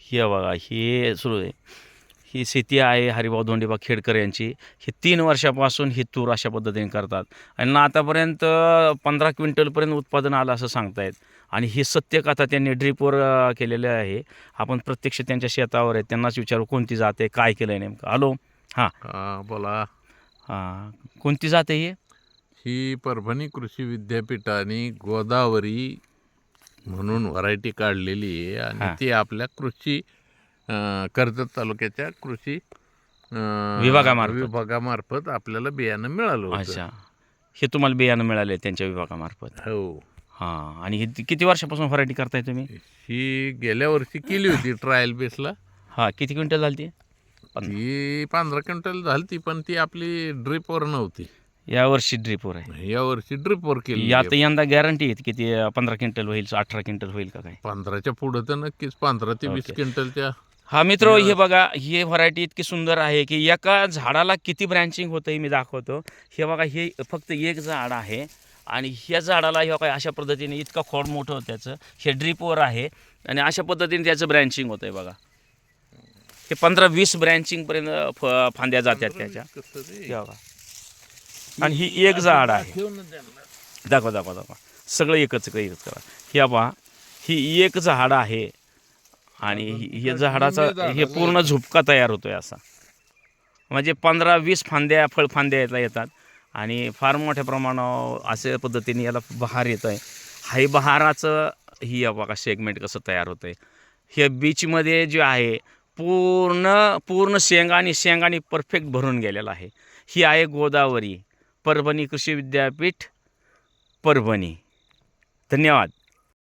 हे बघा हे सुरू आहे. ही शेती आहे हरिभाऊ धोंडेबा खेडकर यांची. ही तीन वर्षापासून ही तूर अशा पद्धतीने करतात. आणि आतापर्यंत पंधरा क्विंटलपर्यंत उत्पादन आलं असं सांगतायत. आणि ही सत्यकथा त्यांनी ड्रीपवर केलेलं आहे. आपण प्रत्यक्ष त्यांच्या शेतावर आहे. त्यांनाच विचारू कोणती जात आहे काय केलं आहे नेमकं. हॅलो? हां. हा, बोला. हां. कोणती जात आहे ही? ही परभणी कृषी विद्यापीठाने गोदावरी म्हणून व्हरायटी काढलेली आहे हा. आणि ती आपल्या कृषी अं, कर्जत तालुक्याच्या कृषी अं, विभागामार्फत. विभागामार्फत आपल्याला बियाणं मिळालं होतं. अच्छा. हे तुम्हाला बियाणं मिळाले त्यांच्या विभागामार्फत. हो. हां. आणि हे किती वर्षापासून व्हरायटी करताय तुम्ही? ही गेल्या वर्षी केली होती ट्रायल बेसला हां किती क्विंटल झाली ती? पंधरा. ती पंधरा क्विंटल झाली ती पण ती आपली ड्रिपवर नव्हती. या वर्षी ड्रीपवर आहे. या वर्षी ड्रिपवर केली यात यंदा गॅरंटी आहे की ती पंधरा क्विंटल होईल अठरा क्विंटल होईल का काय? पंधराच्या पुढं तर नक्कीच पंधरा ते वीस. क्विंटलच्या हा मित्र हे बघा ही व्हरायटी इतकी सुंदर आहे की एका झाडाला किती ब्रँचिंग होतं हे मी दाखवतो. हे बघा हे फक्त एक झाड आहे आणि ह्या झाडाला हे बघा अशा पद्धतीने इतकं खोड मोठं होतं त्याचं. हे ड्रीपवर आहे आणि अशा पद्धतीने त्याचं ब्रँचिंग होतं आहे बघा. हे पंधरा वीस ब्रँचिंगपर्यंत फ फांद्या जातात त्याच्या. बघा. आणि ही एक झाड आहे. दाखवा दाखवा दाखवा. सगळं एकच एकच करा. हे पहा ही एक झाड आहे आणि ही- झाडाचा हे पूर्ण झुपका तयार होतोय असा. म्हणजे पंधरा वीस फांद्या फळफांद्या यातला येतात. आणि फार मोठ्या प्रमाणावर अशा पद्धतीने याला बहार येत आहे हाही बहाराचं ही बघा सेगमेंट कसं तयार होतं आहे हे बीचमध्ये जे आहे पूर्ण पूर्ण शेंगा आणि शेंगाने परफेक्ट भरून गेलेला आहे. ही आहे गोदावरी. परभणी कृषी विद्यापीठ परभणी. धन्यवाद.